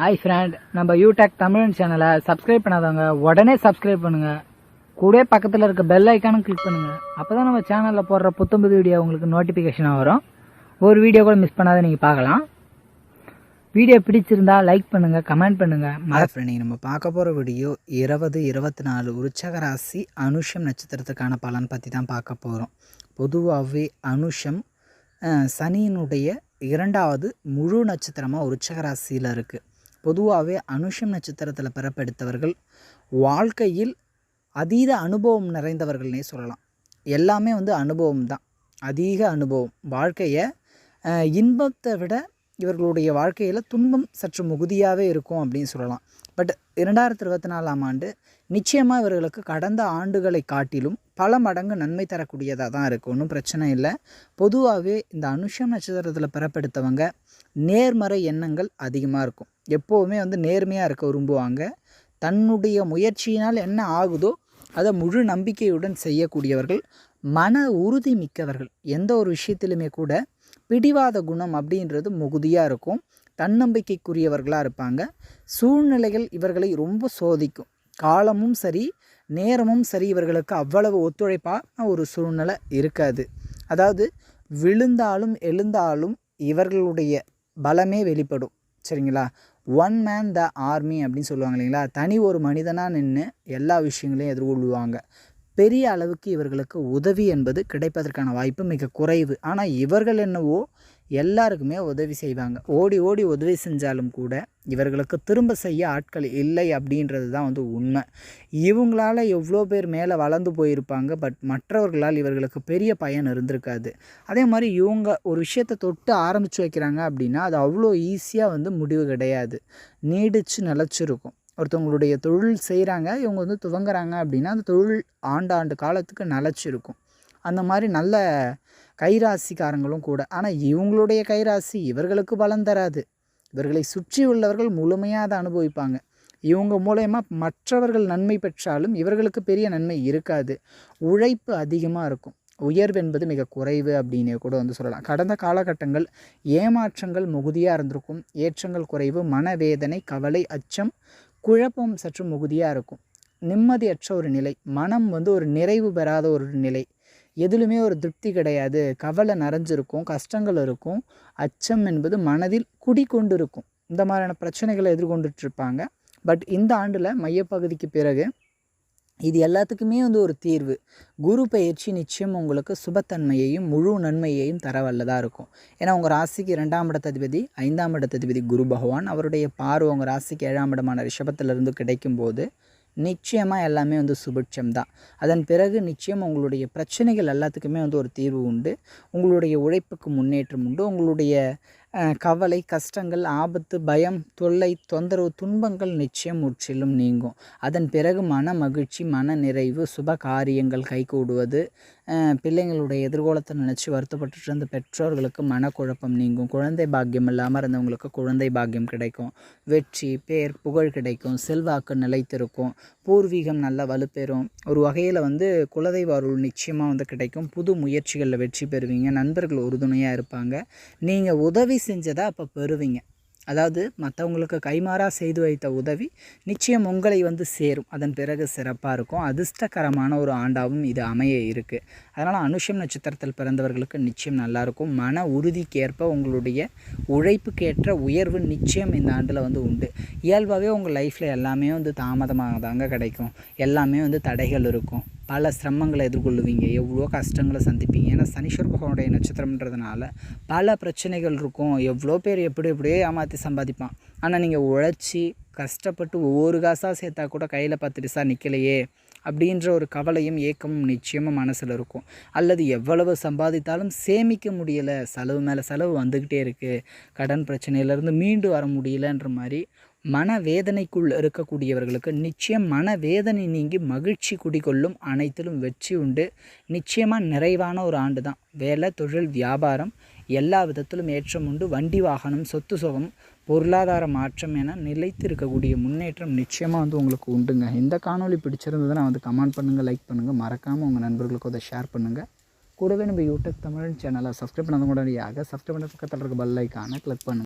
Hi friend நம்ம யூடெக் தமிழ் சேனலை subscribe பண்ணாதவங்க உடனே சப்ஸ்கிரைப் பண்ணுங்க. கூட பக்கத்தில் இருக்க பெல் ஐக்கானும் கிளிக் பண்ணுங்க. அப்பதான் நம்ம சேனலில் போடுற புத்தம்புது வீடியோ உங்களுக்கு நோட்டிஃபிகேஷனாக வரும். ஒரு வீடியோ கூட மிஸ் பண்ணாத நீங்கள் பார்க்கலாம். வீடியோ பிடிச்சிருந்தா லைக் பண்ணுங்க கமெண்ட் பண்ணுங்க. மற இன்னைக்கு நம்ம பார்க்க போகிற வீடியோ இருபது இருபத்தி நாலு விருச்சக ராசி அனுஷம் நட்சத்திரத்துக்கான பலன் பற்றி தான் பார்க்க போகிறோம் பொதுவாகவே அனுஷம் சனியினுடைய இரண்டாவது முழு நட்சத்திரமாக விருச்சக ராசியில் இருக்குது பொதுவாகவே அனுஷம் நட்சத்திரத்தில் பிறப்பெடுத்தவர்கள் வாழ்க்கையில் அதீத அனுபவம் நிறைந்தவர்கள்னே சொல்லலாம். எல்லாமே வந்து அனுபவம் தான். அதிக அனுபவம். வாழ்க்கையை இன்பத்தை விட இவர்களுடைய வாழ்க்கையில் துன்பம் சற்று மிகுதியாகவே இருக்கும் அப்படின்னு சொல்லலாம். பட் இரண்டாயிரத்தி இருபத்தி நாலாம் ஆண்டு நிச்சயமாக இவர்களுக்கு கடந்த ஆண்டுகளை காட்டிலும் பல மடங்கு நன்மை தரக்கூடியதாக தான் இருக்குது ஒன்றும் பிரச்சனை இல்லை. பொதுவாகவே இந்த அனுஷம் நட்சத்திரத்தில் பிறப்பெடுத்தவங்க நேர்மறை எண்ணங்கள் அதிகமாக இருக்கும். எப்போவுமே வந்து நேர்மையாக இருக்க விரும்புவாங்க. தன்னுடைய முயற்சியினால் என்ன ஆகுதோ அதை முழு நம்பிக்கையுடன் செய்யக்கூடியவர்கள் மன உறுதி மிக்கவர்கள். எந்த ஒரு விஷயத்திலுமே கூட பிடிவாத குணம் அப்படின்றது மிகுதியாக இருக்கும். தன்னம்பிக்கைக்குரியவர்களாக இருப்பாங்க. சூழ்நிலைகள் இவர்களை ரொம்ப சோதிக்கும். காலமும் சரி நேரமும் சரி இவர்களுக்கு அவ்வளவு ஒத்துழைப்பான ஒரு சூழ்நிலை இருக்காது. அதாவது விழுந்தாலும் எழுந்தாலும் இவர்களுடைய பலமே வெளிப்படும். சரிங்களா? ஒன் மேன் த ஆர்மி அப்படின்னு சொல்லுவாங்க இல்லைங்களா? தனி ஒரு மனிதனாக நின்று எல்லா விஷயங்களையும் எதிர்கொள்வாங்க. பெரிய அளவுக்கு இவர்களுக்கு உதவி என்பது கிடைப்பதற்கான வாய்ப்பு மிக குறைவு. ஆனால் இவர்கள் என்னவோ எல்லாருக்குமே உதவி செய்வாங்க. ஓடி ஓடி உதவி செஞ்சாலும் கூட இவர்களுக்கு திரும்ப செய்ய ஆட்கள் இல்லை அப்படின்றது தான் வந்து உண்மை. இவங்களால எவ்வளோ பேர் மேலே வளர்ந்து போயிருப்பாங்க பட் மற்றவர்களால் இவர்களுக்கு பெரிய பயன் இருந்திருக்காது. அதே மாதிரி இவங்க ஒரு விஷயத்தை தொட்டு ஆரம்பித்து வைக்கிறாங்க அப்படின்னா அது அவ்வளோ ஈஸியாக வந்து முடிவு கிடையாது. நீடிச்சு நிலச்சிருக்கும். ஒருத்தவங்களுடைய தொழில் செய்கிறாங்க இவங்க வந்து துவங்குறாங்க அப்படின்னா அந்த தொழில் ஆண்டாண்டு காலத்துக்கு நிலச்சிருக்கும். அந்த மாதிரி நல்ல கைராசிக்காரங்களும் கூட. ஆனால் இவங்களுடைய கைராசி இவர்களுக்கு பலன் தராது. இவர்களை சுற்றி உள்ளவர்கள் முழுமையாக அதை அனுபவிப்பாங்க. இவங்க மூலயமா மற்றவர்கள் நன்மை பெற்றாலும் இவர்களுக்கு பெரிய நன்மை இருக்காது. உழைப்பு அதிகமாக இருக்கும். உயர்வு என்பது மிக குறைவு அப்படின்னு கூட வந்து சொல்லலாம். கடந்த காலகட்டங்கள் ஏமாற்றங்கள் மிகுதியாக இருந்திருக்கும். ஏற்றங்கள் குறைவு மனவேதனை கவலை அச்சம் குழப்பம் சற்று மிகுதியாக இருக்கும். நிம்மதியற்ற ஒரு நிலை மனம் வந்து ஒரு நிறைவு பெறாத ஒரு நிலை எதிலுமே ஒரு திருப்தி கிடையாது. கவலை நிறைஞ்சிருக்கும் கஷ்டங்கள் இருக்கும். அச்சம் என்பது மனதில் குடிக்கொண்டு இருக்கும் இந்த மாதிரியான பிரச்சனைகளை எதிர்கொண்டுட்டு இருப்பாங்க பட் இந்த ஆண்டில் மையப்பகுதிக்கு பிறகு இது எல்லாத்துக்குமே வந்து ஒரு தீர்வு. குரு பயிற்சி நிச்சயம் உங்களுக்கு சுபத்தன்மையையும் முழு நன்மையையும் தர வல்லதாக இருக்கும். ஏன்னா உங்கள் ராசிக்கு இரண்டாம் இடத்ததிபதி ஐந்தாம் இடத்ததிபதி குரு பகவான். அவருடைய பார்வை உங்கள் ராசிக்கு ஏழாம் இடமான ரிஷபத்திலிருந்து கிடைக்கும்போது நிச்சயமாக எல்லாமே வந்து சுபிட்சம் தான் அதன் பிறகு நிச்சயம் உங்களுடைய பிரச்சனைகள் எல்லாத்துக்குமே வந்து ஒரு தீர்வு உண்டு. உங்களுடைய உழைப்புக்கு முன்னேற்றம் உண்டு. உங்களுடைய கவலை கஷ்டங்கள் ஆபத்து பயம் தொல்லை தொந்தரவு துன்பங்கள் நிச்சயம் முற்றிலும் நீங்கும். அதன் பிறகு மன மகிழ்ச்சி மன நிறைவு சுப காரியங்கள் கைகூடுவது பிள்ளைங்களுடைய எதிர்காலத்தை நினச்சி வருத்தப்பட்டுட்டு இருந்த பெற்றோர்களுக்கு மனக்குழப்பம் நீங்கும். குழந்தை பாக்கியம் இல்லாமல் இருந்தவங்களுக்கு குழந்தை பாக்கியம் கிடைக்கும். வெற்றி பேர் புகழ் கிடைக்கும். செல்வாக்கு நிலைத்திருக்கும். பூர்வீகம் நல்லா வலுப்பெறும். ஒரு வகையில் வந்து குலதெய்வ அருள் நிச்சயமாக வந்து கிடைக்கும். புது முயற்சிகளில் வெற்றி பெறுவீங்க. நண்பர்கள் உறுதுணையாக இருப்பாங்க. நீங்கள் உதவி செஞ்சதை அப்போ பெறுவீங்க. அதாவது மற்றவங்களுக்கு கைமாறாக செய்து வைத்த உதவி நிச்சயம் உங்களை வந்து சேரும். அதன் பிறகு சிறப்பாக இருக்கும். அதிர்ஷ்டகரமான ஒரு ஆண்டாகவும் இது அமைய இருக்குது அதனால் அனுஷம் நட்சத்திரத்தில் பிறந்தவர்களுக்கு நிச்சயம் நல்லாயிருக்கும் மன உறுதிக்கேற்ப உங்களுடைய உழைப்புக்கேற்ற உயர்வு நிச்சயம் இந்த ஆண்டில் வந்து உண்டு. இயல்பாகவே உங்கள் லைஃப்பில் எல்லாமே வந்து தாமதமாக தாங்க கிடைக்கும். எல்லாமே வந்து தடைகள் இருக்கும். பல சிரமங்களை எதிர்கொள்ளுவீங்க. எவ்வளோ கஷ்டங்களை சந்திப்பீங்க. ஏன்னா சனீஸ்வர பகவானுடைய நட்சத்திரம்ன்றதுனால பல பிரச்சனைகள் இருக்கும். எவ்வளோ பேர் எப்படி எப்படியோ ஏமாற்றி சம்பாதிப்பான். ஆனால் நீங்கள் உழைச்சி கஷ்டப்பட்டு ஒவ்வொரு காசாக சேர்த்தா கூட கையில் பத்து பைசா நிற்கலையே அப்படின்ற ஒரு கவலையும் ஏக்கமும் நிச்சயமாக மனசில் இருக்கும். அல்லது எவ்வளவு சம்பாதித்தாலும் சேமிக்க முடியலை. செலவு மேலே செலவு வந்துக்கிட்டே இருக்குது கடன் பிரச்சனையிலேருந்து மீண்டு வர முடியலன்ற மாதிரி மனவேதனைக்குள் இருக்கக்கூடியவர்களுக்கு நிச்சயம் மனவேதனை நீங்கி மகிழ்ச்சி குடிகொள்ளும் அனைத்திலும் வெற்றி உண்டு. நிச்சயமாக நிறைவான ஒரு ஆண்டு தான் வேலை தொழில் வியாபாரம் எல்லா விதத்திலும் ஏற்றம் உண்டு. வண்டி வாகனம் சொத்து சுகம் பொருளாதார மாற்றம் என நிலைத்து இருக்கக்கூடிய முன்னேற்றம் நிச்சயமாக வந்து உங்களுக்கு உண்டுங்க. இந்த காணொளி பிடிச்சிருந்ததுன்னா வந்து கமெண்ட் பண்ணுங்கள் லைக் பண்ணுங்கள் மறக்காமல் உங்கள் நண்பர்களுக்கு அதை ஷேர் பண்ணுங்கள் கூடவே நம்ம யூடியூப் தமிழ் சேனலை சப்ஸ்கிரைப் பண்ணாத உடனடியாக சப்ஸ்கிரைப் பண்ண பக்கத்தில் இருக்க பெல் ஐக்கானை கிளிக் பண்ணுங்கள்